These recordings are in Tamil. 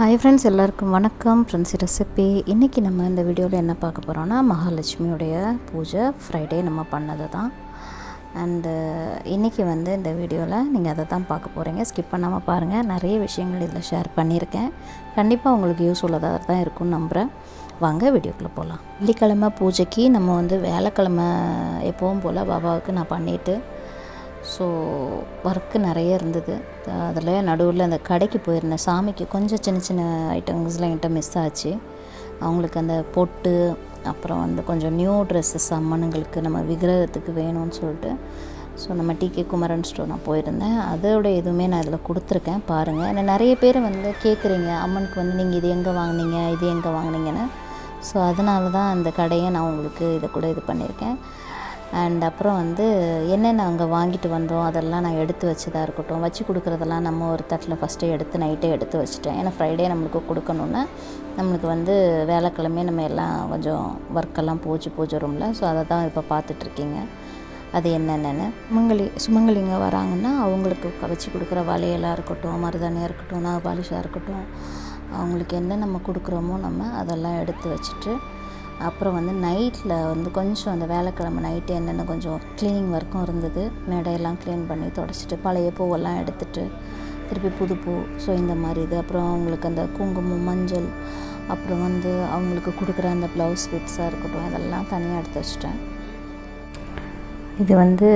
ஹாய் ஃப்ரெண்ட்ஸ் எல்லாருக்கும் வணக்கம் ஃப்ரெண்ட்ஸ் ரெசிபி இன்றைக்கி நம்ம இந்த வீடியோவில் என்ன பார்க்க போகிறோன்னா மகாலட்சுமியுடைய பூஜை ஃப்ரைடே நம்ம பண்ணது தான் அண்டு இன்றைக்கி வந்து இந்த வீடியோவில் நீங்கள் அதை தான் பார்க்க போகிறீங்க ஸ்கிப் பண்ணாமல் பாருங்கள் நிறைய விஷயங்கள் இதில் ஷேர் பண்ணியிருக்கேன் கண்டிப்பாக உங்களுக்கு யூஸ் உள்ளதாக தான் இருக்கும்னு நம்புகிறேன் வாங்க வீடியோக்குள்ளே போகலாம் வெள்ளிக்கிழமை பூஜைக்கு நம்ம வந்து வேலைக்கிழமை எப்பவும் போல் பாபாவுக்கு நான் பண்ணிவிட்டு ஸோ ஒர்க்கு நிறைய இருந்தது. அதில் நடுவில் அந்த கடைக்கு போயிருந்தேன். சாமிக்கு கொஞ்சம் சின்ன சின்ன ஐட்டம்ஸ்லாம் என்கிட்ட மிஸ் ஆச்சு. அவங்களுக்கு அந்த பொட்டு அப்புறம் வந்து கொஞ்சம் நியூ ட்ரெஸ்ஸஸ் அம்மனுங்களுக்கு நம்ம விக்கிரகத்துக்கு வேணும்னு சொல்லிட்டு. ஸோ நம்ம டிகே குமரன் ஸ்டோர் நான் போயிருந்தேன். அதோட எதுவுமே நான் இதில் கொடுத்துருக்கேன். பாருங்கள் நான் நிறைய பேர் வந்து கேட்குறீங்க அம்மனுக்கு வந்து நீங்கள் இது எங்கே வாங்குனீங்க? இது எங்கே வாங்குனீங்கன்னு. ஸோ அதனால தான் அந்த கடையை நான் உங்களுக்கு இதை கூட இது பண்ணியிருக்கேன். அண்ட் அப்புறம் வந்து என்னென்ன அங்கே வாங்கிட்டு வந்தோம் அதெல்லாம் நான் எடுத்து வச்சதாக இருக்கட்டும் வச்சு கொடுக்குறதெல்லாம் நம்ம ஒரு தட்டில் ஃபஸ்ட்டே எடுத்து நைட்டே எடுத்து வச்சுட்டேன். ஏன்னா ஃப்ரைடே நம்மளுக்கு கொடுக்கணுன்னா நம்மளுக்கு வந்து வேலைக்கிழமையே நம்ம எல்லாம் கொஞ்சம் ஒர்க்கெல்லாம் போச்சு பூஜை ரூமில் ஸோ அதை தான் இப்போ பார்த்துட்ருக்கீங்க. அது என்னென்னு சுமங்கலி சுமங்கலிங்க வராங்கன்னா அவங்களுக்கு வச்சு கொடுக்குற வளையலாக இருக்கட்டும் மருதாணியாக இருக்கட்டும் நாகபாலிஷாக இருக்கட்டும் அவங்களுக்கு என்ன நம்ம கொடுக்குறோமோ நம்ம அதெல்லாம் எடுத்து வச்சுட்டு அப்புறம் வந்து நைட்டில் வந்து கொஞ்சம் அந்த வேலைக்கிழமை நைட்டு என்னென்ன கொஞ்சம் க்ளீனிங் ஒர்க்கும் இருந்தது மேடையெல்லாம் க்ளீன் பண்ணி தொடச்சிட்டு பழைய பூவெல்லாம் எடுத்துட்டு திருப்பி புது பூ ஸோ இந்த மாதிரி இது. அப்புறம் அவங்களுக்கு அந்த குங்குமம் மஞ்சள் அப்புறம் வந்து அவங்களுக்கு கொடுக்குற அந்த ப்ளவுஸ் பிட்ஸாக இருக்கட்டும் இதெல்லாம் தனியாக எடுத்து வச்சிட்டேன். இது வந்து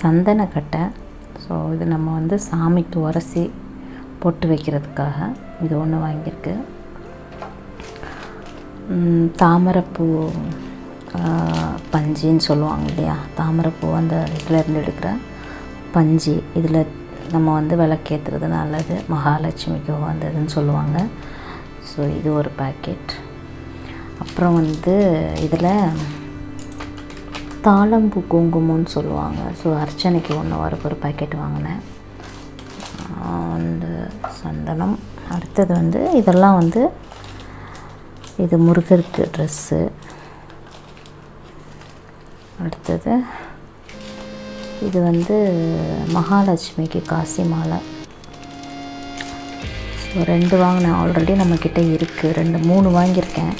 சந்தனக்கட்டை ஸோ இது நம்ம வந்து சாமிக்கு உரசி பொட்டு வைக்கிறதுக்காக இது ஒன்று வாங்கியிருக்கு. தாமரைப்பூ பஞ்சுன்னு பஞ்சின்னு சொல்லுவாங்க இல்லையா? தாமரைப்பூ அந்த இதுலேருந்து எடுக்கிற பஞ்சு. இதில் நம்ம வந்து விளக்கேற்றுறது நல்லது. மகாலட்சுமிக்கு வந்ததுன்னு சொல்லுவாங்க. ஸோ இது ஒரு பேக்கெட் அப்புறம் வந்து இதில் தாளம்பூ குங்குமம்னு சொல்லுவாங்க. ஸோ அர்ச்சனைக்கு ஒன்று வர ஒரு பேக்கெட் வாங்கினேன். அண்டு சந்தனம். அடுத்தது வந்து இதெல்லாம் வந்து இது முருகருக்கு ட்ரெஸ்ஸு அடுத்தது இது வந்து மகாலட்சுமிக்கு காசி மாலை. ஸோ ரெண்டு வாங்கினேன். ஆல்ரெடி நம்மக்கிட்ட இருக்குது ரெண்டு மூணு வாங்கியிருக்கேன்.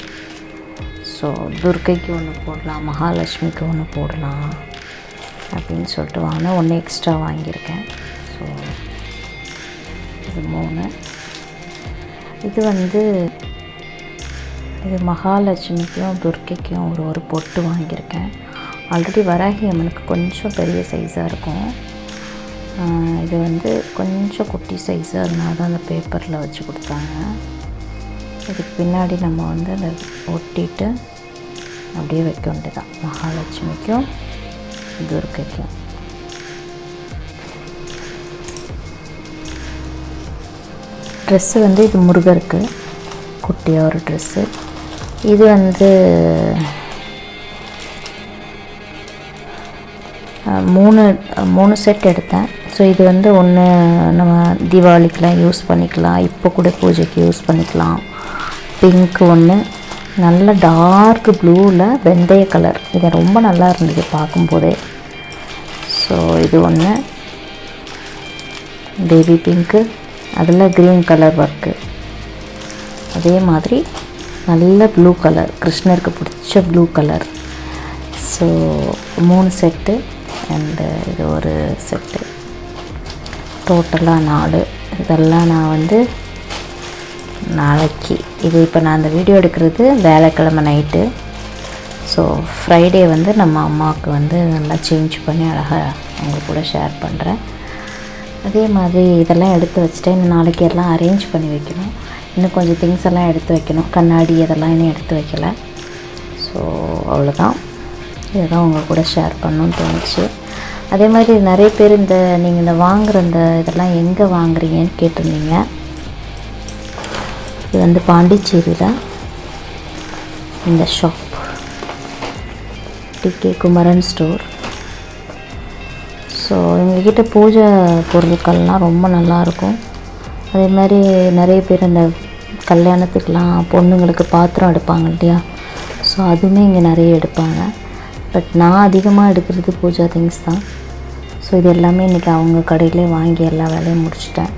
ஸோ துர்க்கைக்கு ஒன்று போடலாம் மகாலட்சுமிக்கு ஒன்று போடலாம் அப்படின்னு சொல்லிட்டு வாங்கினேன். ஒன்று எக்ஸ்ட்ரா வாங்கியிருக்கேன். ஸோ இது மூணு. இது வந்து இது மகாலட்சுமிக்கும் துர்க்கைக்கும் ஒரு ஒரு பொட்டு வாங்கியிருக்கேன். ஆல்ரெடி வராகி அம்மனுக்கு கொஞ்சம் பெரிய சைஸாக இருக்கும். இது வந்து கொஞ்சம் குட்டி சைஸாக இருந்தால் தான் அந்த பேப்பரில் வச்சு கொடுத்தாங்க இதுக்கு பின்னாடி நம்ம வந்து அதை ஒட்டிட்டு அப்படியே வைக்க வேண்டியதான் மகாலட்சுமிக்கும் துர்க்கைக்கும். ட்ரெஸ்ஸு வந்து இது முருகருக்கு. குட்டியாக ஒரு ட்ரெஸ்ஸு இது வந்து மூணு மூணு செட் எடுத்தேன். ஸோ இது வந்து ஒன்று நம்ம தீபாவளிக்கெலாம் யூஸ் பண்ணிக்கலாம். இப்போ கூட பூஜைக்கு யூஸ் பண்ணிக்கலாம். பிங்க் ஒன்று நல்ல டார்க் ப்ளூவில் வெந்தய கலர் இது ரொம்ப நல்லா இருந்தது பார்க்கும்போதே. ஸோ இது ஒன்று பேபி பிங்க்கு அதில் க்ரீன் கலர் ஒர்க்கு அதே மாதிரி நல்ல ப்ளூ கலர் கிருஷ்ணருக்கு பிடிச்ச ப்ளூ கலர் ஸோ மூணு செட்டு அண்டு இது ஒரு செட்டு டோட்டலாக நாலு. இதெல்லாம் நான் வந்து நாளைக்கு. இது இப்போ நான் அந்த வீடியோ எடுக்கிறது வேலைக்கிழமை நைட்டு ஸோ ஃப்ரைடே வந்து நம்ம அம்மாவுக்கு வந்து நல்லா சேஞ்ச் பண்ணி அழகாக அவங்க கூட ஷேர் பண்ணுறேன் அதே மாதிரி இதெல்லாம் எடுத்து வச்சுட்டேன். நாளைக்கு எல்லாம் அரேஞ்ச் பண்ணி வைக்கணும். இன்னும் கொஞ்சம் திங்ஸ் எல்லாம் எடுத்து வைக்கணும். கண்ணாடி இதெல்லாம் இன்னும் எடுத்து வைக்கலை. ஸோ அவ்வளோதான் இதுதான் உங்கள் கூட ஷேர் பண்ணணும்னு தோணுச்சு. அதே மாதிரி நிறைய பேர் இந்த நீங்கள் இந்த வாங்குகிற இந்த இதெல்லாம் எங்கே வாங்குறீங்கன்னு கேட்டிருந்தீங்க. இது வந்து பாண்டிச்சேரியில் இந்த shop TK Kumaran store so எங்ககிட்ட பூஜை பொருட்கள்லாம் ரொம்ப நல்லாயிருக்கும் அதே மாதிரி நிறைய பேர் இந்த கல்யாணத்துக்கெலாம் பொண்ணுங்களுக்கு பாத்திரம் எடுப்பாங்க இல்லையா? ஸோ அதுவுமே இங்கே நிறைய எடுப்பாங்க. பட் நான் அதிகமாக எடுக்கிறது பூஜா திங்ஸ் தான். ஸோ இது எல்லாமே இன்றைக்கி அவங்க கடையிலே வாங்கி எல்லா வேலையும் முடிச்சிட்டேன்.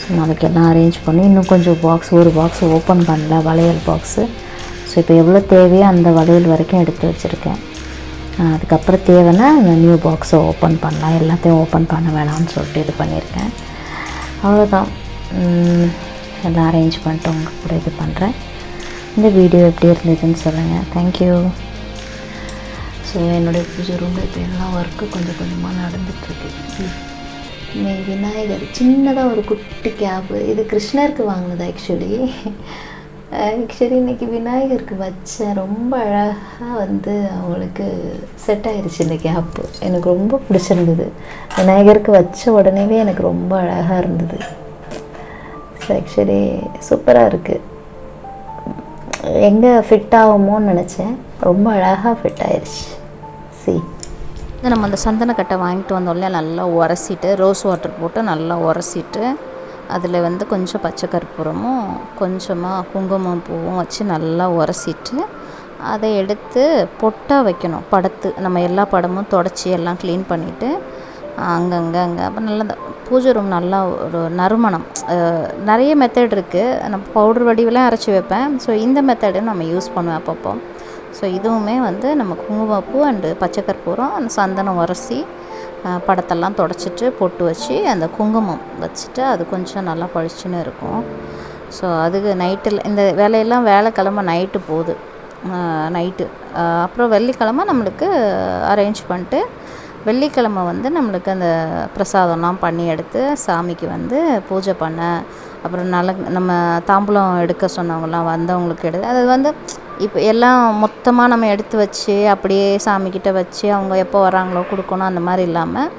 ஸோ நாளைக்கு எல்லாம் அரேஞ்ச் பண்ணி இன்னும் கொஞ்சம் பாக்ஸ் ஒரு பாக்ஸ் ஓப்பன் பண்ணல வளையல் பாக்ஸு ஸோ இப்போ எவ்வளோ தேவையோ அந்த வளையல் வரைக்கும் எடுத்து வச்சுருக்கேன். அதுக்கப்புறம் தேவைன்னா நியூ பாக்ஸை ஓப்பன் பண்ணலாம். எல்லாத்தையும் ஓப்பன் பண்ண வேணாம்னு சொல்லிட்டு இது பண்ணியிருக்கேன். அவ்வளோதான் எல்லாம் அரேஞ்ச் பண்ணிட்டு உங்கள் கூட இது பண்ணுறேன் இந்த வீடியோ எப்படி இருந்ததுன்னு சொல்லுங்கள் தேங்க்யூ ஸோ என்னுடைய பூஜை ரூமில் இப்போ எல்லாம் ஒர்க்கு கொஞ்சம் கொஞ்சமாக நடந்துட்டுருக்கு. இன்னைக்கு விநாயகர் சின்னதாக ஒரு குட்டி கேப்பு இது கிருஷ்ணருக்கு வாங்கினது ஆக்சுவலி ஆக்சுவலி இன்னைக்கு விநாயகருக்கு வச்சேன் ரொம்ப அழகாக வந்து அவங்களுக்கு செட் ஆயிடுச்சு இந்த கேப்பு எனக்கு ரொம்ப பிடிச்சிருந்தது. விநாயகருக்கு வச்ச உடனேவே எனக்கு ரொம்ப அழகாக இருந்தது. ஸோ ஆக்சுவலி சூப்பராக இருக்குது எங்கே ஃபிட் ஆகுமோன்னு நினச்சேன். ரொம்ப அழகாக ஃபிட் ஆயிடுச்சு சி நம்ம அந்த சந்தனக்கட்டை வாங்கிட்டு வந்தோடனே நல்லா உரசிட்டு ரோஸ் வாட்டர் போட்டு நல்லா உரசிட்டு அதில் வந்து கொஞ்சம் பச்சை கற்பூரமும் கொஞ்சமாக குங்குமம் பூவும் வச்சு நல்லா உரசிட்டு அதை எடுத்து பொட்டாக வைக்கணும். படத்து நம்ம எல்லா படமும் தொடச்சி எல்லாம் க்ளீன் பண்ணிவிட்டு அங்கங்கே அங்கே அப்போ நல்லா பூஜை ரூம் நல்லா ஒரு நறுமணம். நிறைய மெத்தட் இருக்குது நான் பவுடர் வடிவெல்லாம் அரைச்சி வைப்பேன். ஸோ இந்த மெத்தடு நம்ம யூஸ் பண்ணுவேன் அப்பப்போ. ஸோ இதுவுமே வந்து நம்ம குங்குமப்பூ அண்டு பச்சை கற்பூரம் அந்த சந்தனம் உரசி படத்தெல்லாம் தொடச்சிட்டு பொட்டு வச்சு அந்த குங்குமம் வச்சுட்டு அது கொஞ்சம் நல்லா பளிச்சுன்னு இருக்கும். ஸோ அதுக்கு நைட்டில் இந்த வேலையெல்லாம் வேலைக்கிழமை நைட்டு போகுது. நைட்டு. அப்புறம் வெள்ளிக்கிழமை நம்மளுக்கு அரேஞ்ச் பண்ணிட்டு வெள்ளிக்கிழமை வந்து நம்மளுக்கு அந்த பிரசாதம்லாம் பண்ணி எடுத்து சாமிக்கு வந்து பூஜை பண்ண அப்புறம் நல்ல நம்ம தாம்பூலம் எடுக்க சொன்னவங்கலாம் வந்தவங்களுக்கு எடு அது வந்து இப்போ எல்லாம் மொத்தமாக நம்ம எடுத்து வச்சு அப்படியே சாமிக்கிட்ட வச்சு அவங்க எப்போ வராங்களோ கொடுக்கணும் அந்த மாதிரி இல்லாமல்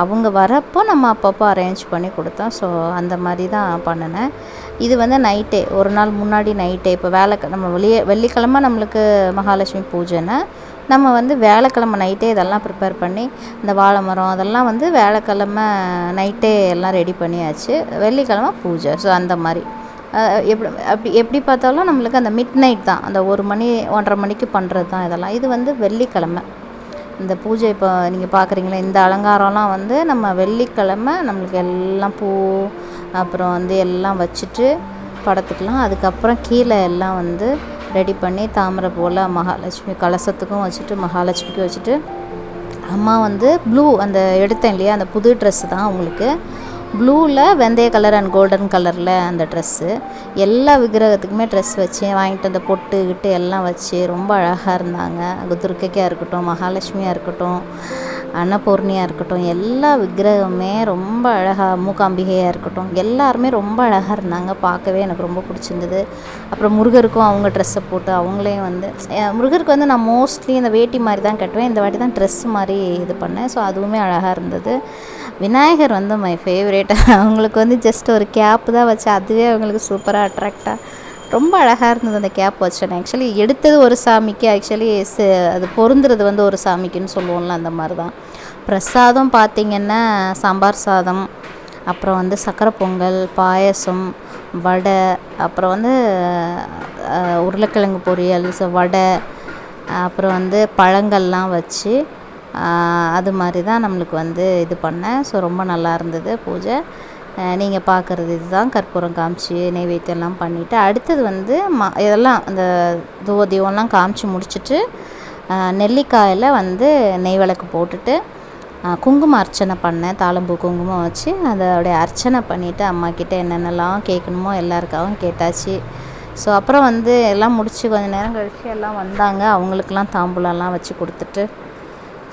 அவங்க வரப்போ நம்ம அப்பப்போ அரேஞ்ச் பண்ணி கொடுத்தோம். ஸோ அந்த மாதிரி தான் பண்ணினேன். இது வந்து நைட்டே ஒரு நாள் முன்னாடி நைட்டே இப்போ வேலை நம்ம வெளியே வெள்ளிக்கிழமை நம்மளுக்கு மகாலட்சுமி பூஜைன்னா நம்ம வந்து வேலைக்கிழமை நைட்டே இதெல்லாம் ப்ரிப்பேர் பண்ணி இந்த வாழை மரம் அதெல்லாம் வந்து வேலைக்கிழமை நைட்டே எல்லாம் ரெடி பண்ணியாச்சு. வெள்ளிக்கிழமை பூஜை. ஸோ அந்த மாதிரி. எப்படி அப்படி எப்படி பார்த்தாலும் நம்மளுக்கு அந்த மிட் நைட் தான். அந்த ஒரு மணி ஒன்றரை மணிக்கு பண்ணுறது தான் இதெல்லாம். இது வந்து வெள்ளிக்கிழமை. இந்த பூஜை இப்போ நீங்கள் பார்க்குறீங்களா இந்த அலங்காரம்லாம் வந்து நம்ம வெள்ளிக்கிழமை நம்மளுக்கு எல்லாம் பூ அப்புறம் வந்து எல்லாம் வச்சுட்டு படத்துக்கெலாம் அதுக்கப்புறம் கீழே எல்லாம் வந்து ரெடி பண்ணி தாமரை போல் மகாலட்சுமி கலசத்துக்கும் வச்சுட்டு மகாலட்சுமிக்கும் வச்சுட்டு அம்மா வந்து ப்ளூ அந்த எடுத்தேன் இல்லையா அந்த புது ட்ரெஸ்ஸு தான் அவங்களுக்கு. ப்ளூவில் வெந்தய கலர் அண்ட் கோல்டன் கலரில் அந்த ட்ரெஸ்ஸு எல்லா விக்கிரகத்துக்குமே ட்ரெஸ் வச்சு வாங்கிட்டு அந்த பொட்டு கிட்டு எல்லாம் வச்சு ரொம்ப அழகாக இருந்தாங்க. துர்க்கைக்காக இருக்கட்டும் மகாலட்சுமியாக இருக்கட்டும். அன்னபூர்ணியாக இருக்கட்டும் எல்லா விக்கிரகமே ரொம்ப அழகாக மூகாம்பிகையாக இருக்கட்டும் எல்லாருமே ரொம்ப அழகாக இருந்தாங்க. பார்க்கவே எனக்கு ரொம்ப பிடிச்சிருந்தது. அப்புறம் முருகருக்கும் அவங்க ட்ரெஸ்ஸை போட்டு அவங்களையும் வந்து முருகருக்கு வந்து நான் மோஸ்ட்லி இந்த வேட்டி மாதிரி தான் கட்டுவேன். இந்த வாட்டி தான் ட்ரெஸ் மாதிரி இது பண்ணேன். ஸோ அதுவுமே அழகாக இருந்தது. விநாயகர் வந்து மை ஃபேவரேட் அவங்களுக்கு வந்து ஜஸ்ட் ஒரு கேப் தான் வச்சு அதுவே அவங்களுக்கு சூப்பராக அட்ராக்டாக ரொம்ப அழகாக இருந்தது அந்த கேப் வச்சேன் ஆக்சுவலி எடுத்தது ஒரு சாமிக்கு ஆக்சுவலி அது பொருந்துறது வந்து ஒரு சாமிக்குன்னு சொல்லுவோம்ல அந்த மாதிரி தான் பிரசாதம் பார்த்திங்கன்னா சாம்பார் சாதம் அப்புறம் வந்து சக்கரை பொங்கல் பாயசம் வடை அப்புறம் வந்து உருளைக்கிழங்கு பொரியல் ஸோ வடை அப்புறம் வந்து பழங்கள்லாம் வச்சு அது மாதிரி தான் நம்மளுக்கு வந்து இது பண்ணேன். ஸோ ரொம்ப நல்லா இருந்தது பூஜை. நீங்கள் பார்க்குறது இதுதான். கற்பூரம் காமிச்சு நெய்வேத்தியம்லாம் பண்ணிவிட்டு அடுத்தது வந்து ம இதெல்லாம் அந்த தூவ தீபம்லாம் காமிச்சு முடிச்சுட்டு நெல்லிக்காயில் வந்து நெய் விளக்கு போட்டுட்டு குங்குமம் அர்ச்சனை பண்ணேன் தாளம்பூ குங்குமம் வச்சு அதோடைய அர்ச்சனை பண்ணிவிட்டு அம்மாக்கிட்ட என்னென்னலாம் கேட்கணுமோ எல்லாருக்காகவும் கேட்டாச்சு. ஸோ அப்புறம் வந்து எல்லாம் முடிச்சு கொஞ்ச நேரம் கழித்து எல்லாம் வந்தாங்க. அவங்களுக்கெல்லாம் தாம்பூலம்லாம் வச்சு கொடுத்துட்டு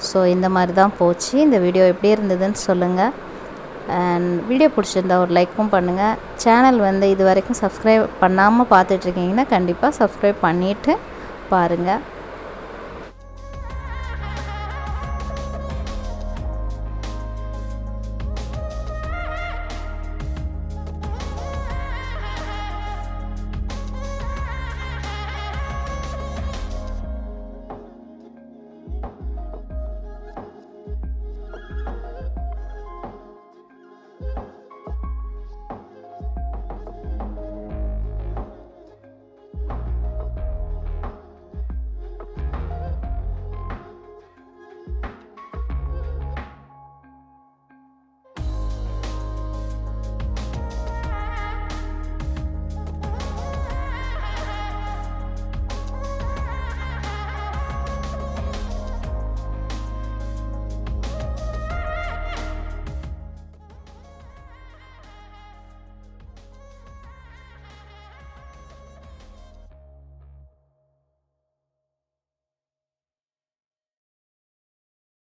ஸோ இந்த மாதிரி தான் போச்சு. இந்த வீடியோ எப்படி இருந்ததுன்னு சொல்லுங்கள் வீடியோ பிடிச்சிருந்தா ஒரு லைக்கும் பண்ணுங்கள் சேனல் வந்து இது வரைக்கும் சப்ஸ்கிரைப் பண்ணாமல் பார்த்துட்ருக்கீங்கன்னா கண்டிப்பாக சப்ஸ்கிரைப் பண்ணிவிட்டு பாருங்கள்